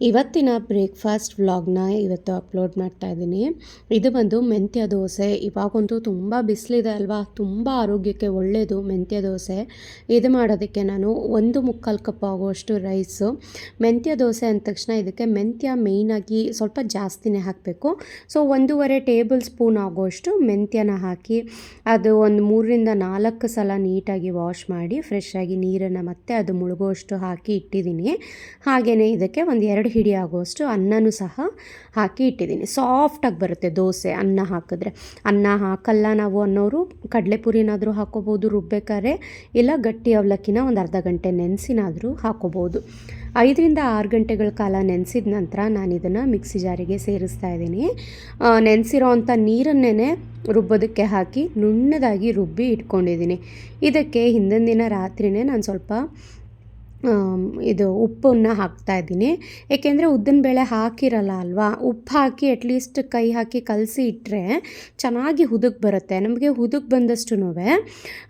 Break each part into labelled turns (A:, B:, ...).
A: ಇವತ್ತಿನ ಬ್ರೇಕ್ಫಾಸ್ಟ್ ವ್ಲಾಗ್ನ ಇವತ್ತು ಅಪ್ಲೋಡ್ ಮಾಡ್ತಾ ಇದ್ದೀನಿ. ಇದು ಬಂದು ಮೆಂತ್ಯ ದೋಸೆ. ಇವಾಗಂತೂ ತುಂಬ ಬಿಸಿಲಿದೆ ಅಲ್ವಾ? ತುಂಬ ಆರೋಗ್ಯಕ್ಕೆ ಒಳ್ಳೆಯದು ಮೆಂತ್ಯ ದೋಸೆ. ಇದು ಮಾಡೋದಕ್ಕೆ ನಾನು ಒಂದು ಮುಕ್ಕಾಲು ಕಪ್ ಆಗುವಷ್ಟು ರೈಸು. ಮೆಂತ್ಯ ದೋಸೆ ಅಂದ ತಕ್ಷಣ ಇದಕ್ಕೆ ಮೆಂತ್ಯ ಮೇಯ್ನಾಗಿ ಸ್ವಲ್ಪ ಜಾಸ್ತಿನೇ ಹಾಕಬೇಕು. ಸೊ, ಒಂದೂವರೆ ಟೇಬಲ್ ಸ್ಪೂನ್ ಆಗುವಷ್ಟು ಮೆಂತ್ಯನ ಹಾಕಿ ಅದು ಒಂದು ಮೂರರಿಂದ ನಾಲ್ಕು ಸಲ ನೀಟಾಗಿ ವಾಶ್ ಮಾಡಿ ಫ್ರೆಶ್ ಆಗಿ ನೀರನ್ನು ಮತ್ತೆ ಅದು ಮುಳುಗುವಷ್ಟು ಹಾಕಿ ಇಟ್ಟಿದ್ದೀನಿ. ಹಾಗೆಯೇ ಇದಕ್ಕೆ ಒಂದು ಹಿಡಿ ಆಗುವಷ್ಟು ಅನ್ನನೂ ಸಹ ಹಾಕಿ ಇಟ್ಟಿದ್ದೀನಿ. ಸಾಫ್ಟಾಗಿ ಬರುತ್ತೆ ದೋಸೆ, ಅನ್ನ ಹಾಕಿದ್ರೆ. ಅನ್ನ ಹಾಕಲ್ಲ ನಾವು ಅನ್ನೋರು ಕಡಲೆಪುರಿನಾದರೂ ಹಾಕೋಬೋದು ರುಬ್ಬೇಕಾದ್ರೆ ಇಲ್ಲ ಗಟ್ಟಿ ಅವಲಕ್ಕಿನ ಒಂದು ಅರ್ಧ ಗಂಟೆ ನೆನೆಸಿನಾದರೂ ಹಾಕೋಬೋದು. ಐದರಿಂದ ಆರು ಗಂಟೆಗಳ ಕಾಲ ನೆನೆಸಿದ ನಂತರ ನಾನು ಇದನ್ನು ಮಿಕ್ಸಿ ಜಾರಿಗೆ ಸೇರಿಸ್ತಾ ಇದ್ದೀನಿ. ನೆನೆಸಿರೋ ಅಂಥ ನೀರನ್ನೇ ರುಬ್ಬೋದಕ್ಕೆ ಹಾಕಿ ನುಣ್ಣದಾಗಿ ರುಬ್ಬಿ ಇಟ್ಕೊಂಡಿದ್ದೀನಿ. ಇದಕ್ಕೆ ಹಿಂದಿನ ದಿನ ರಾತ್ರಿಯೇ ನಾನು ಸ್ವಲ್ಪ ಇದು ಉಪ್ಪನ್ನು ಹಾಕ್ತಾ ಇದ್ದೀನಿ. ಏಕೆಂದರೆ ಉದ್ದಿನಬೇಳೆ ಹಾಕಿರಲ್ಲ ಅಲ್ವಾ? ಉಪ್ಪು ಹಾಕಿ ಅಟ್ಲೀಸ್ಟ್ ಕೈ ಹಾಕಿ ಕಲಸಿ ಇಟ್ಟರೆ ಚೆನ್ನಾಗಿ ಹುದುಗ್ ಬರುತ್ತೆ. ನಮಗೆ ಹುದುಗ್ ಬಂದಷ್ಟು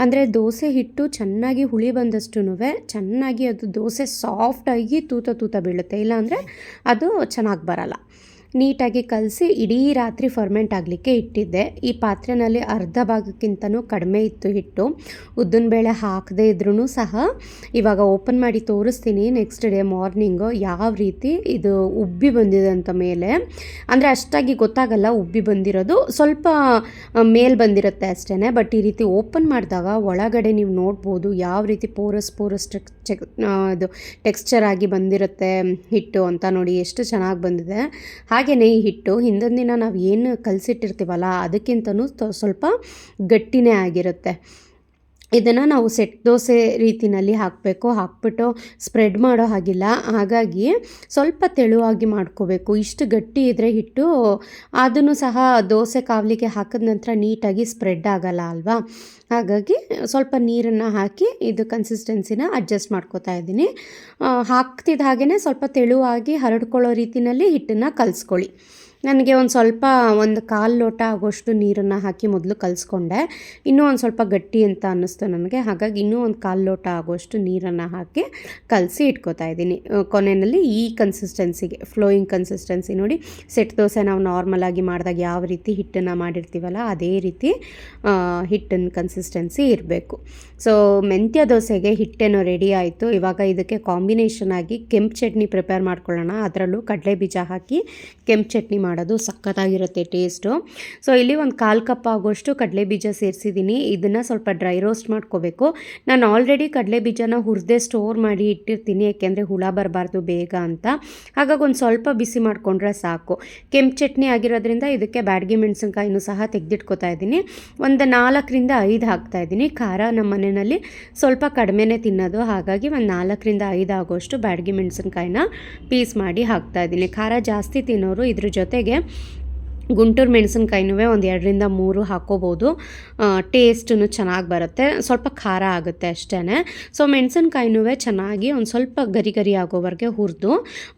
A: ಅಂದರೆ ದೋಸೆ ಹಿಟ್ಟು ಚೆನ್ನಾಗಿ ಹುಳಿ ಬಂದಷ್ಟು ಚೆನ್ನಾಗಿ ಅದು ದೋಸೆ ಸಾಫ್ಟಾಗಿ ತೂತ ತೂತ ಬೀಳುತ್ತೆ. ಇಲ್ಲಾಂದರೆ ಅದು ಚೆನ್ನಾಗಿ ಬರಲ್ಲ. ನೀಟಾಗಿ ಕಲಸಿ ಇಡೀ ರಾತ್ರಿ ಫರ್ಮೆಂಟ್ ಆಗಲಿಕ್ಕೆ ಇಟ್ಟಿದ್ದೆ. ಈ ಪಾತ್ರೆಯಲ್ಲಿ ಅರ್ಧ ಭಾಗಕ್ಕಿಂತನೂ ಕಡಿಮೆ ಇತ್ತು ಹಿಟ್ಟು. ಉದ್ದಿನಬೇಳೆ ಹಾಕದೇ ಇದ್ರೂ ಸಹ ಇವಾಗ ಓಪನ್ ಮಾಡಿ ತೋರಿಸ್ತೀನಿ. ನೆಕ್ಸ್ಟ್ ಡೇ ಮಾರ್ನಿಂಗು ಯಾವ ರೀತಿ ಇದು ಉಬ್ಬಿ ಬಂದಿದೆ ಅಂತ ಮೇಲೆ. ಅಂದರೆ ಅಷ್ಟಾಗಿ ಗೊತ್ತಾಗಲ್ಲ ಉಬ್ಬಿ ಬಂದಿರೋದು. ಸ್ವಲ್ಪ ಮೇಲ್ ಬಂದಿರುತ್ತೆ ಅಷ್ಟೇ ಬಟ್ ಈ ರೀತಿ ಓಪನ್ ಮಾಡಿದಾಗ ಒಳಗಡೆ ನೀವು ನೋಡ್ಬೋದು ಯಾವ ರೀತಿ ಪೋರಸ್ ಪೋರಸ್ ಚೆಕ್ ಇದು ಟೆಕ್ಸ್ಚರ್ ಆಗಿ ಬಂದಿರುತ್ತೆ ಹಿಟ್ಟು ಅಂತ ನೋಡಿ ಎಷ್ಟು ಚೆನ್ನಾಗಿ ಬಂದಿದೆ. ಹಾಗೆಯೇ ಈ ಹಿಟ್ಟು ಹಿಂದಿನ ದಿನ ನಾವು ಏನು ಕಲಸಿಟ್ಟಿರ್ತೀವಲ್ಲ ಅದಕ್ಕಿಂತನೂ ಸ್ವಲ್ಪ ಗಟ್ಟಿನೇ ಆಗಿರುತ್ತೆ. ಇದನ್ನು ನಾವು ಸೆಟ್ ದೋಸೆ ರೀತಿಯಲ್ಲಿ ಹಾಕಬೇಕು. ಹಾಕ್ಬಿಟ್ಟು ಸ್ಪ್ರೆಡ್ ಮಾಡೋ ಹಾಗಿಲ್ಲ. ಹಾಗಾಗಿ ಸ್ವಲ್ಪ ತೆಳುವಾಗಿ ಮಾಡ್ಕೋಬೇಕು. ಇಷ್ಟು ಗಟ್ಟಿ ಇದ್ದರೆ ಹಿಟ್ಟು ಅದನ್ನು ಸಹ ದೋಸೆ ಕಾವಲಿಗೆ ಹಾಕಿದ ನಂತರ ನೀಟಾಗಿ ಸ್ಪ್ರೆಡ್ ಆಗಲ್ಲ ಅಲ್ವಾ? ಹಾಗಾಗಿ ಸ್ವಲ್ಪ ನೀರನ್ನು ಹಾಕಿ ಇದು ಕನ್ಸಿಸ್ಟೆನ್ಸಿನ ಅಡ್ಜಸ್ಟ್ ಮಾಡ್ಕೋತಾ ಇದ್ದೀನಿ. ಹಾಕ್ತಿದ್ದ ಹಾಗೆಯೇ ಸ್ವಲ್ಪ ತೆಳುವಾಗಿ ಹರಡ್ಕೊಳ್ಳೋ ರೀತಿಯಲ್ಲಿ ಹಿಟ್ಟನ್ನು ಕಲಿಸ್ಕೊಳ್ಳಿ. ನನಗೆ ಒಂದು ಸ್ವಲ್ಪ ಒಂದು ಕಾಲು ಲೋಟ ಆಗೋಷ್ಟು ನೀರನ್ನು ಹಾಕಿ ಮೊದಲು ಕಲಿಸ್ಕೊಂಡೆ. ಇನ್ನೂ ಒಂದು ಸ್ವಲ್ಪ ಗಟ್ಟಿ ಅಂತ ಅನ್ನಿಸ್ತು ನನಗೆ. ಹಾಗಾಗಿ ಇನ್ನೂ ಒಂದು ಕಾಲು ಲೋಟ ಆಗೋಷ್ಟು ನೀರನ್ನು ಹಾಕಿ ಕಲಸಿ ಇಟ್ಕೋತಾ ಇದ್ದೀನಿ. ಕೊನೆಯಲ್ಲಿ ಈ ಕನ್ಸಿಸ್ಟೆನ್ಸಿಗೆ ಫ್ಲೋಯಿಂಗ್ ಕನ್ಸಿಸ್ಟೆನ್ಸಿ ನೋಡಿ, ಸೆಟ್ ದೋಸೆ ನಾವು ನಾರ್ಮಲಾಗಿ ಮಾಡಿದಾಗ ಯಾವ ರೀತಿ ಹಿಟ್ಟನ್ನು ಮಾಡಿರ್ತೀವಲ್ಲ, ಅದೇ ರೀತಿ ಹಿಟ್ಟಿನ ಕನ್ಸಿಸ್ಟೆನ್ಸಿ ಇರಬೇಕು. ಸೊ ಮೆಂತ್ಯ ದೋಸೆಗೆ ಹಿಟ್ಟೇನೋ ರೆಡಿ ಆಯಿತು. ಇವಾಗ ಇದಕ್ಕೆ ಕಾಂಬಿನೇಷನ್ ಆಗಿ ಕೆಂಪು ಚಟ್ನಿ ಪ್ರಿಪೇರ್ ಮಾಡ್ಕೊಳ್ಳೋಣ. ಅದರಲ್ಲೂ ಕಡಲೆ ಬೀಜ ಹಾಕಿ ಕೆಂಪು ಚಟ್ನಿ ಮಾಡಿ ಮಾಡೋದು ಸಖತ್ತಾಗಿರುತ್ತೆ ಟೇಸ್ಟು. ಸೊ, ಇಲ್ಲಿ ಒಂದು ಕಾಲು ಕಪ್ ಆಗೋಷ್ಟು ಕಡಲೆ ಬೀಜ ಸೇರಿಸಿದ್ದೀನಿ. ಇದನ್ನು ಸ್ವಲ್ಪ ಡ್ರೈ ರೋಸ್ಟ್ ಮಾಡ್ಕೋಬೇಕು. ನಾನು ಆಲ್ರೆಡಿ ಕಡಲೆ ಬೀಜನ ಹುರಿದೇ ಸ್ಟೋರ್ ಮಾಡಿ ಇಟ್ಟಿರ್ತೀನಿ, ಯಾಕೆಂದರೆ ಹುಳ ಬರಬಾರ್ದು ಬೇಗ ಅಂತ. ಹಾಗಾಗಿ ಒಂದು ಸ್ವಲ್ಪ ಬಿಸಿ ಮಾಡಿಕೊಂಡ್ರೆ ಸಾಕು. ಕೆಂಪು ಚಟ್ನಿ ಆಗಿರೋದ್ರಿಂದ ಇದಕ್ಕೆ ಬ್ಯಾಡ್ಗಿ ಮೆಣಸಿನ್ಕಾಯಿನೂ ಸಹ ತೆಗೆದಿಟ್ಕೋತಾ ಇದ್ದೀನಿ. ಒಂದು ನಾಲ್ಕರಿಂದ ಐದು ಹಾಕ್ತಾ ಇದ್ದೀನಿ. ಖಾರ ನಮ್ಮ ಮನೆಯಲ್ಲಿ ಸ್ವಲ್ಪ ಕಡಿಮೆನೇ ತಿನ್ನೋದು. ಹಾಗಾಗಿ ಒಂದು ನಾಲ್ಕರಿಂದ ಐದು ಆಗೋಷ್ಟು ಬ್ಯಾಡ್ಗಿ ಮೆಣಸಿನ್ಕಾಯಿನ ಪೀಸ್ ಮಾಡಿ ಹಾಕ್ತಾ ಇದ್ದೀನಿ. ಖಾರ ಜಾಸ್ತಿ ತಿನ್ನೋರು ಇದ್ರ ಜೊತೆಗೆ ಜೊತೆಗೆ ಗುಂಟೂರು ಮೆಣಸಿನ್ಕಾಯಿನೂ ಒಂದು ಎರಡರಿಂದ ಮೂರು ಹಾಕೋಬೋದು ಟೇಸ್ಟೂ ಚೆನ್ನಾಗಿ ಬರುತ್ತೆ. ಸ್ವಲ್ಪ ಖಾರ ಆಗುತ್ತೆ ಅಷ್ಟೇ ಸೊ ಮೆಣಸಿನ್ಕಾಯಿನೂ ಚೆನ್ನಾಗಿ ಒಂದು ಸ್ವಲ್ಪ ಗರಿ ಗರಿ ಆಗೋವರೆಗೆ ಹುರಿದು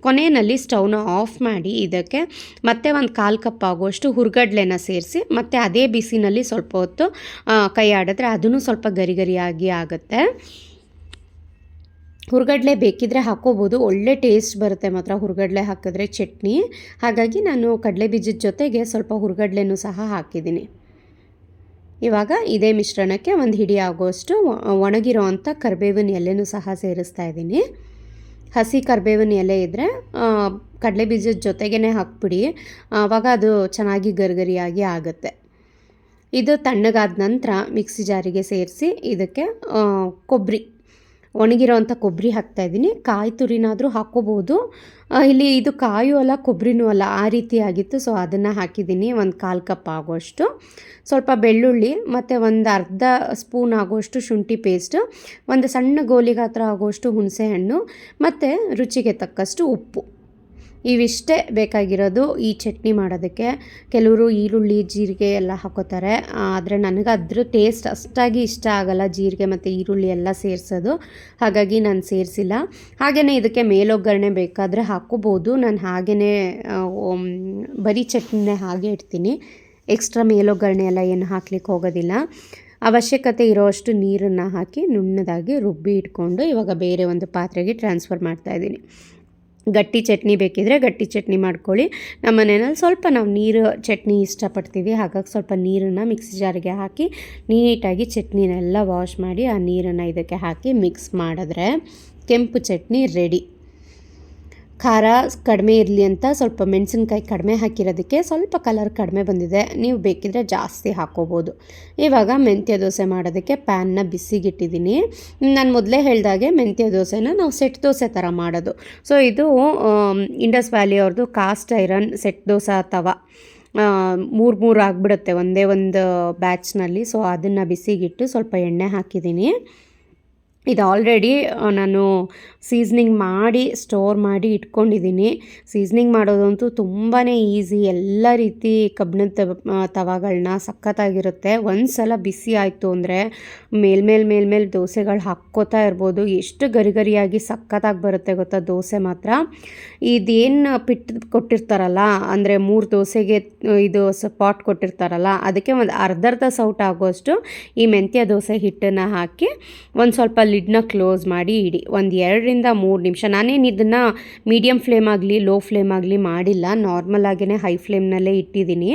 A: ಕೊನೆಯಲ್ಲಿ ಸ್ಟವ್ನ ಆಫ್ ಮಾಡಿ ಇದಕ್ಕೆ ಮತ್ತೆ ಒಂದು ಕಾಲು ಕಪ್ ಆಗುವಷ್ಟು ಹುರ್ಗಡ್ಲೆನ ಸೇರಿಸಿ ಮತ್ತು ಅದೇ ಬಿಸಿನಲ್ಲಿ ಸ್ವಲ್ಪ ಹೊತ್ತು ಕೈ ಆಡಿದ್ರೆ ಅದೂ ಸ್ವಲ್ಪ ಗರಿ ಗರಿಯಾಗಿ ಆಗುತ್ತೆ. ಹುರ್ಗಡ್ಲೆ ಬೇಕಿದ್ರೆ ಹಾಕೋಬೋದು ಒಳ್ಳೆ ಟೇಸ್ಟ್ ಬರುತ್ತೆ ಮಾತ್ರ ಹುರ್ಗಡ್ಲೆ ಹಾಕಿದ್ರೆ ಚಟ್ನಿ. ಹಾಗಾಗಿ ನಾನು ಕಡಲೆ ಬೀಜದ ಜೊತೆಗೆ ಸ್ವಲ್ಪ ಹುರ್ಗಡ್ಲೆನೂ ಸಹ ಹಾಕಿದ್ದೀನಿ. ಇವಾಗ ಇದೇ ಮಿಶ್ರಣಕ್ಕೆ ಒಂದು ಹಿಡಿ ಆಗೋಷ್ಟು ಒಣಗಿರೋ ಅಂಥ ಕರಿಬೇವಿನ ಎಲೆನೂ ಸಹ ಸೇರಿಸ್ತಾ ಇದ್ದೀನಿ. ಹಸಿ ಕರಿಬೇವಿನ ಎಲೆ ಇದ್ದರೆ ಕಡಲೆ ಬೀಜದ ಜೊತೆಗೇ ಹಾಕ್ಬಿಡಿ. ಆವಾಗ ಅದು ಚೆನ್ನಾಗಿ ಗರಿಗರಿಯಾಗಿ ಆಗುತ್ತೆ. ಇದು ತಣ್ಣಗಾದ ನಂತರ ಮಿಕ್ಸಿ ಜಾರಿಗೆ ಸೇರಿಸಿ ಇದಕ್ಕೆ ಕೊಬ್ಬರಿ ಒಣಗಿರೋವಂಥ ಕೊಬ್ಬರಿ ಹಾಕ್ತಾಯಿದ್ದೀನಿ ಕಾಯಿ ತುರಿನಾದರೂ ಹಾಕ್ಕೋಬೋದು. ಇಲ್ಲಿ ಇದು ಕಾಯೂ ಅಲ್ಲ, ಕೊಬ್ಬರಿನೂ ಅಲ್ಲ, ಆ ರೀತಿ ಆಗಿತ್ತು. ಸೊ ಅದನ್ನು ಹಾಕಿದ್ದೀನಿ. ಒಂದು ಕಾಲು ಕಪ್ ಆಗುವಷ್ಟು ಸ್ವಲ್ಪ ಬೆಳ್ಳುಳ್ಳಿ, ಮತ್ತು ಒಂದು ಅರ್ಧ ಸ್ಪೂನ್ ಆಗುವಷ್ಟು ಶುಂಠಿ ಪೇಸ್ಟು, ಒಂದು ಸಣ್ಣ ಗೋಲಿಗಾತ್ರ ಆಗೋಷ್ಟು ಹುಣಸೆಹಣ್ಣು, ಮತ್ತು ರುಚಿಗೆ ತಕ್ಕಷ್ಟು ಉಪ್ಪು. ಇವಿಷ್ಟೇ ಬೇಕಾಗಿರೋದು ಈ ಚಟ್ನಿ ಮಾಡೋದಕ್ಕೆ. ಕೆಲವರು ಈರುಳ್ಳಿ, ಜೀರಿಗೆ ಎಲ್ಲ ಹಾಕೋತಾರೆ. ಆದರೆ ನನಗೆ ಅದ್ರ ಟೇಸ್ಟ್ ಅಷ್ಟಾಗಿ ಇಷ್ಟ ಆಗಲ್ಲ ಜೀರಿಗೆ ಮತ್ತು ಈರುಳ್ಳಿ ಎಲ್ಲ ಸೇರಿಸೋದು. ಹಾಗಾಗಿ ನಾನು ಸೇರಿಸಿಲ್ಲ. ಹಾಗೆಯೇ ಇದಕ್ಕೆ ಮೇಲೊಗ್ಗರಣೆ ಬೇಕಾದರೆ ಹಾಕೋಬೋದು. ನಾನು ಹಾಗೆಯೇ ಬರೀ ಚಟ್ನಿನೇ ಹಾಗೆ ಇಡ್ತೀನಿ. ಎಕ್ಸ್ಟ್ರಾ ಮೇಲೊಗ್ಗರಣೆ ಎಲ್ಲ ಏನು ಹಾಕ್ಲಿಕ್ಕೆ ಹೋಗೋದಿಲ್ಲ. ಅವಶ್ಯಕತೆ ಇರೋಷ್ಟು ನೀರನ್ನು ಹಾಕಿ ನುಣ್ಣದಾಗಿ ರುಬ್ಬಿ ಇಟ್ಕೊಂಡು ಇವಾಗ ಬೇರೆ ಒಂದು ಪಾತ್ರೆಗೆ ಟ್ರಾನ್ಸ್ಫರ್ ಮಾಡ್ತಾಯಿದ್ದೀನಿ ಗಟ್ಟಿ ಚಟ್ನಿ ಬೇಕಿದ್ರೆ ಗಟ್ಟಿ ಚಟ್ನಿ ಮಾಡ್ಕೊಳ್ಳಿ. ನಮ್ಮ ಮನೆಯಲ್ಲಿ ಸ್ವಲ್ಪ ನಾವು ನೀರು, ಚಟ್ನಿ ಇಷ್ಟಪಡ್ತೀವಿ. ಹಾಗಾಗಿ ಸ್ವಲ್ಪ ನೀರನ್ನು ಮಿಕ್ಸಿ ಜಾರಿಗೆ ಹಾಕಿ ನೀಟಾಗಿ ಚಟ್ನಿನೆಲ್ಲ ವಾಶ್ ಮಾಡಿ ಆ ನೀರನ್ನು ಇದಕ್ಕೆ ಹಾಕಿ ಮಿಕ್ಸ್ ಮಾಡಿದ್ರೆ ಕೆಂಪು ಚಟ್ನಿ ರೆಡಿ. ಖಾರ ಕಡಿಮೆ ಇರಲಿ ಅಂತ ಸ್ವಲ್ಪ ಮೆಣಸಿನ್ಕಾಯಿ ಕಡಿಮೆ ಹಾಕಿರೋದಕ್ಕೆ ಸ್ವಲ್ಪ ಕಲರ್ ಕಡಿಮೆ ಬಂದಿದೆ. ನೀವು ಬೇಕಿದ್ರೆ ಜಾಸ್ತಿ ಹಾಕೋಬೋದು. ಇವಾಗ ಮೆಂತ್ಯ ದೋಸೆ ಮಾಡೋದಕ್ಕೆ ಪ್ಯಾನ್ನ ಬಿಸಿಗಿಟ್ಟಿದ್ದೀನಿ. ನಾನು ಮೊದಲೇ ಹೇಳಿದಾಗೆ ಮೆಂತ್ಯ ದೋಸೆನ ನಾವು ಸೆಟ್ ದೋಸೆ ಥರ ಮಾಡೋದು. ಸೊ ಇದು ಇಂಡಸ್ ವ್ಯಾಲಿ ಅವ್ರದ್ದು cast iron set dosa tawa ಮೂರು ಮೂರು ಆಗಿಬಿಡುತ್ತೆ ಒಂದೇ ಒಂದು ಬ್ಯಾಚ್ನಲ್ಲಿ ಸೊ ಅದನ್ನು ಬಿಸಿಗಿಟ್ಟು ಸ್ವಲ್ಪ ಎಣ್ಣೆ ಹಾಕಿದ್ದೀನಿ. ಇದು ಆಲ್ರೆಡಿ ನಾನು ಸೀಸ್ನಿಂಗ್ ಮಾಡಿ ಸ್ಟೋರ್ ಮಾಡಿ ಇಟ್ಕೊಂಡಿದ್ದೀನಿ. ಸೀಸ್ನಿಂಗ್ ಮಾಡೋದಂತೂ ತುಂಬಾ ಈಸಿ ಎಲ್ಲ ರೀತಿ ಕಬ್ಬಿಣದ ತವಾಗಳನ್ನ ಸಖತ್ತಾಗಿರುತ್ತೆ. ಒಂದು ಸಲ ಬಿಸಿ ಆಯಿತು ಅಂದರೆ ಮೇಲ್ಮೇಲ್ ಮೇಲ್ಮೇಲೆ ದೋಸೆಗಳು ಹಾಕ್ಕೋತಾ ಇರ್ಬೋದು. ಎಷ್ಟು ಗರಿ ಗರಿಯಾಗಿ ಸಖತ್ತಾಗಿ ಬರುತ್ತೆ ಗೊತ್ತಾ ದೋಸೆ ಮಾತ್ರ? ಇದೇನು ಪಿಟ್ ಕೊಟ್ಟಿರ್ತಾರಲ್ಲ, ಅಂದರೆ ಮೂರು ದೋಸೆಗೆ ಇದು ಪಾಟ್ ಕೊಟ್ಟಿರ್ತಾರಲ್ಲ, ಅದಕ್ಕೆ ಒಂದು ಅರ್ಧರ್ಧ ಸೌಟ್ ಆಗೋಷ್ಟು ಈ ಮೆಂತ್ಯ ದೋಸೆ ಹಿಟ್ಟನ್ನು ಹಾಕಿ ಒಂದು ಸ್ವಲ್ಪ ಲಿಡ್ನ ಕ್ಲೋಸ್ ಮಾಡಿ ಇಡಿ. ಒಂದು ಎರಡರಿಂದ ಮೂರು ನಿಮಿಷ. ನಾನೇನು ಇದನ್ನು ಮೀಡಿಯಮ್ ಫ್ಲೇಮ್ ಆಗಲಿ, ಲೋ ಫ್ಲೇಮ್ ಆಗಲಿ ಮಾಡಿಲ್ಲ. ನಾರ್ಮಲ್ ಆಗಿಯೇ ಹೈ ಫ್ಲೇಮ್ನಲ್ಲೇ ಇಟ್ಟಿದ್ದೀನಿ.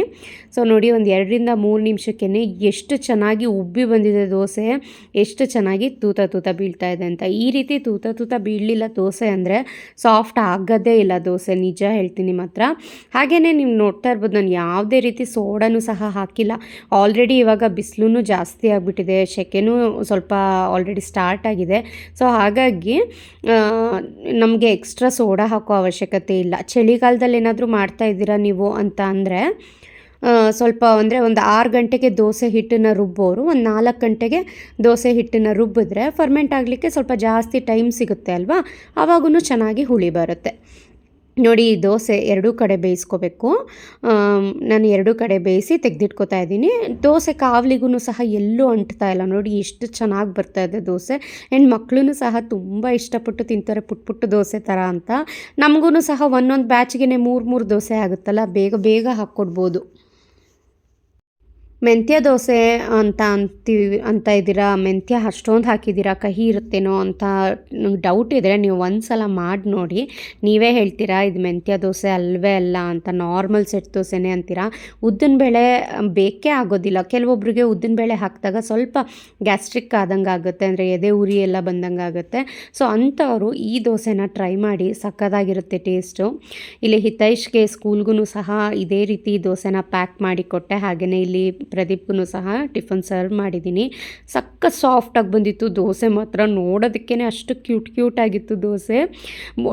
A: ಸೊ ನೋಡಿ, ಒಂದು ಎರಡರಿಂದ ಮೂರು ನಿಮಿಷಕ್ಕೇ ಎಷ್ಟು ಚೆನ್ನಾಗಿ ಉಬ್ಬಿ ಬಂದಿದೆ ದೋಸೆ, ಎಷ್ಟು ಚೆನ್ನಾಗಿ ತೂತ ತೂತ ಬೀಳ್ತಾ ಇದೆ ಅಂತ. ಈ ರೀತಿ ತೂತ ತೂತ ಬೀಳಲಿಲ್ಲ ದೋಸೆ ಅಂದರೆ ಸಾಫ್ಟ್ ಆಗೋದೇ ಇಲ್ಲ ದೋಸೆ, ನಿಜ ಹೇಳ್ತೀನಿ ಮಾತ್ರ ಹಾಗೆಯೇ ನೀವು ನೋಡ್ತಾ ಇರ್ಬೋದು, ನಾನು ಯಾವುದೇ ರೀತಿ ಸೋಡಾನು ಸಹ ಹಾಕಿಲ್ಲ. ಆಲ್ರೆಡಿ ಇವಾಗ ಬಿಸಿಲೂ ಜಾಸ್ತಿ ಆಗಿಬಿಟ್ಟಿದೆ. ಸೆಕೆನೂ ಸ್ವಲ್ಪ ಆಲ್ರೆಡಿ ಸ್ಟಾರ್ಟ್ ಆಗಿದೆ. ಸೊ ಹಾಗಾಗಿ ನಮಗೆ ಎಕ್ಸ್ಟ್ರಾ ಸೋಡಾ ಹಾಕೋ ಅವಶ್ಯಕತೆ ಇಲ್ಲ. ಚಳಿಗಾಲದಲ್ಲಿ ಏನಾದರೂ ಮಾಡ್ತಾ ಇದ್ದೀರಾ ನೀವು ಅಂತ ಅಂದರೆ ಸ್ವಲ್ಪ ಅಂದರೆ ಒಂದು ಆರು ಗಂಟೆಗೆ ದೋಸೆ ಹಿಟ್ಟನ್ನು ರುಬ್ಬೋರು ಒಂದು ನಾಲ್ಕು ಗಂಟೆಗೆ ದೋಸೆ ಹಿಟ್ಟನ್ನು ರುಬ್ಬಿದ್ರೆ ಫರ್ಮೆಂಟ್ ಆಗಲಿಕ್ಕೆ ಸ್ವಲ್ಪ ಜಾಸ್ತಿ ಟೈಮ್ ಸಿಗುತ್ತೆ ಅಲ್ವಾ? ಆವಾಗೂ ಚೆನ್ನಾಗಿ ಹುಳಿ ಬರುತ್ತೆ. ನೋಡಿ, ದೋಸೆ ಎರಡೂ ಕಡೆ ಬೇಯಿಸ್ಕೋಬೇಕು. ನಾನು ಎರಡೂ ಕಡೆ ಬೇಯಿಸಿ ತೆಗೆದಿಟ್ಕೋತಾ ಇದ್ದೀನಿ. ದೋಸೆ ಕಾವಲಿಗೂ ಸಹ ಎಲ್ಲೂ ಅಂಟ್ತಾ ಇಲ್ಲ. ನೋಡಿ, ಎಷ್ಟು ಚೆನ್ನಾಗಿ ಬರ್ತಾ ಇದೆ ದೋಸೆ. ಆ್ಯಂಡ್ ಮಕ್ಕಳು ಸಹ ತುಂಬ ಇಷ್ಟಪಟ್ಟು ತಿಂತಾರೆ ಪುಟ್ ಪುಟ್ಟು ದೋಸೆ ಥರ ಅಂತ. ನಮಗೂ ಸಹ ಒಂದೊಂದು ಬ್ಯಾಚ್ಗೆ ಮೂರು ಮೂರು ದೋಸೆ ಆಗುತ್ತಲ್ಲ, ಬೇಗ ಬೇಗ ಹಾಕ್ಕೊಡ್ಬೋದು. ಮೆಂತ್ಯ ದೋಸೆ ಅಂತ ಅಂತೀವಿ, ಅಂತ ಇದ್ದೀರಾ? ಮೆಂತ್ಯ ಅಷ್ಟೊಂದು ಹಾಕಿದ್ದೀರಾ? ಕಹಿ ಇರುತ್ತೇನೋ ಅಂತ ಡೌಟ್ ಇದ್ದರೆ ನೀವು ಒಂದು ಸಲ ಮಾಡಿ ನೋಡಿ. ನೀವೇ ಹೇಳ್ತೀರಾ, ಇದು ಮೆಂತ್ಯ ದೋಸೆ ಅಲ್ವೇ ಅಲ್ಲ ಅಂತ ನಾರ್ಮಲ್ ಸೆಟ್ ದೋಸೆನೇ ಅಂತೀರಾ? ಉದ್ದಿನ ಬೇಳೆ ಬೇಕೇ ಆಗೋದಿಲ್ಲ. ಕೆಲವೊಬ್ಬರಿಗೆ ಬೇಳೆ ಹಾಕಿದಾಗ ಸ್ವಲ್ಪ ಗ್ಯಾಸ್ಟ್ರಿಕ್ ಆದಂಗೆ ಆಗುತ್ತೆ, ಅಂದರೆ ಎದೆ ಉರಿ ಎಲ್ಲ ಬಂದಂಗೆ ಆಗುತ್ತೆ. ಸೊ ಅಂಥವರು ಈ ದೋಸೆನ ಟ್ರೈ ಮಾಡಿ ಸಕ್ಕದಾಗಿರುತ್ತೆ ಟೇಸ್ಟು ಇಲ್ಲಿ ಹಿತೈಷ್ಗೆ ಸ್ಕೂಲ್ಗೂ ಸಹ ಇದೇ ರೀತಿ ದೋಸೆನ ಪ್ಯಾಕ್ ಮಾಡಿ ಕೊಟ್ಟೆ ಹಾಗೆಯೇ ಇಲ್ಲಿ ಪ್ರದೀಪ್ಗೂ ಸಹ ಟಿಫನ್ ಸರ್ವ್ ಮಾಡಿದ್ದೀನಿ. ಸಕ್ಕ ಸಾಫ್ಟಾಗಿ ಬಂದಿತ್ತು ದೋಸೆ ಮಾತ್ರ. ನೋಡೋದಕ್ಕೇ ಅಷ್ಟು ಕ್ಯೂಟ್ ಕ್ಯೂಟ್ ಆಗಿತ್ತು ದೋಸೆ.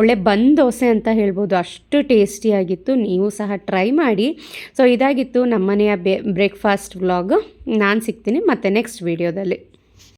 A: ಒಳ್ಳೆ ಬಂದ್ ದೋಸೆ ಅಂತ ಹೇಳ್ಬೋದು. ಅಷ್ಟು ಟೇಸ್ಟಿಯಾಗಿತ್ತು ನೀವು ಸಹ ಟ್ರೈ ಮಾಡಿ. ಸೊ ಇದಾಗಿತ್ತು ನಮ್ಮನೆಯ ಬೇ ಬ್ರೇಕ್ಫಾಸ್ಟ್ ವ್ಲಾಗ್ ನಾನು ಸಿಗ್ತೀನಿ ಮತ್ತು ನೆಕ್ಸ್ಟ್ ವೀಡಿಯೋದಲ್ಲಿ